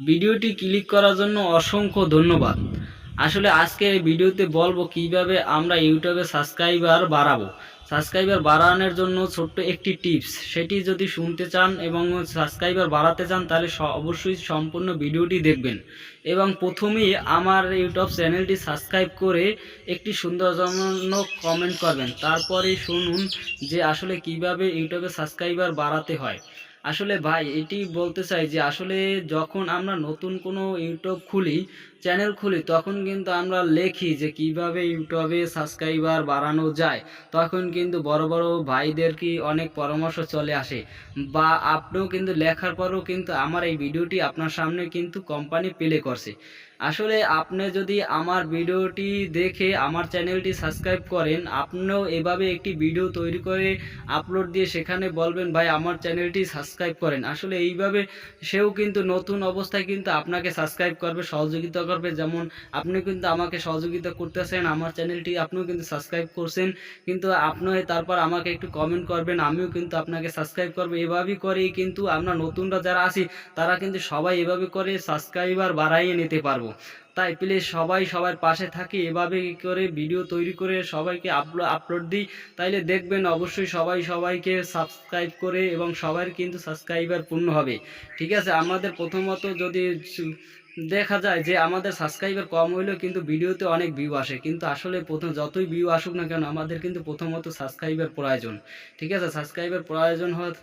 ভিডিওটি ক্লিক করার জন্য অসংখ্য ধন্যবাদ। আসলে আজকে এই ভিডিওতে বলব কীভাবে আমরা ইউটিউবে সাবস্ক্রাইবার বাড়াবো। সাবস্ক্রাইবার বাড়ানোর জন্য ছোট্ট একটি টিপস, সেটি যদি শুনতে চান এবং সাবস্ক্রাইবার বাড়াতে চান, তাহলে অবশ্যই সম্পূর্ণ ভিডিওটি দেখবেন। এবং প্রথমেই আমার ইউটিউব চ্যানেলটি সাবস্ক্রাইব করে একটি সুন্দরজনক কমেন্ট করবেন। তারপরে শুনুন যে আসলে কীভাবে ইউটিউবে সাবস্ক্রাইবার বাড়াতে হয়। আসলে ভাই এটি বলতে চাই যে আসলে যখন আমরা নতুন কোনো ইউটিউব খুলি চ্যানেল খুলি, তখন কিন্তু আমরা লেখি যে কীভাবে ইউটিউবে সাবস্ক্রাইবার বাড়ানো যায়। তখন কিন্তু বড় বড় ভাইদের কি অনেক পরামর্শ চলে আসে। বা আপনিও কিন্তু লেখার পরেও কিন্তু আমার এই ভিডিওটি আপনার সামনে কিন্তু কোম্পানি প্লে করছে। আসলে আপনি যদি আমার ভিডিওটি দেখে আমার চ্যানেলটি সাবস্ক্রাইব করেন, আপনিও এভাবে একটি ভিডিও তৈরি করে আপলোড দিয়ে সেখানে বলবেন, ভাই, আমার চ্যানেলটি সাবস্ক্রাইব করেন। আসলে এইভাবে সেও কিন্তু নতুন অবস্থায় কিন্তু আপনাকে সাবস্ক্রাইব করবে, সহযোগিতা করবে। যেমন আপনি কিন্তু আমাকে সহযোগিতা করতেছেন, আমার চ্যানেলটি আপনিও কিন্তু সাবস্ক্রাইব করছেন। কিন্তু আপনিও তারপর আমাকে একটু কমেন্ট করবেন, আমিও কিন্তু আপনাকে সাবস্ক্রাইব করব। এভাবেই করেই কিন্তু আমরা নতুনরা যারা আছি, তারা কিন্তু সবাই এভাবে করে সাবস্ক্রাইবার বাড়াইয়ে নিতে পারব। তাই প্লিজ সবাই সবার পাশে থাকি। এভাবে করে ভিডিও তৈরি করে সবাইকে আপলোড আপলোড দিই? তাইলে দেখবেন অবশ্যই সবাই সবাইকে সাবস্ক্রাইব করে এবং সবার কিন্তু সাবস্ক্রাইবার পূর্ণ হবে। ঠিক আছে? আমাদের প্রথমত যদি দেখা যায় যে আমাদের সাবস্ক্রাইবার কম হইলেও কিন্তু ভিডিওতে অনেক ভিউ আসে। কিন্তু আসলে প্রথম যতই ভিউ আসুক না কেন, আমাদের কিন্তু প্রথমত সাবস্ক্রাইবার প্রয়োজন। ঠিক আছে? সাবস্ক্রাইবার প্রয়োজন হওয়ার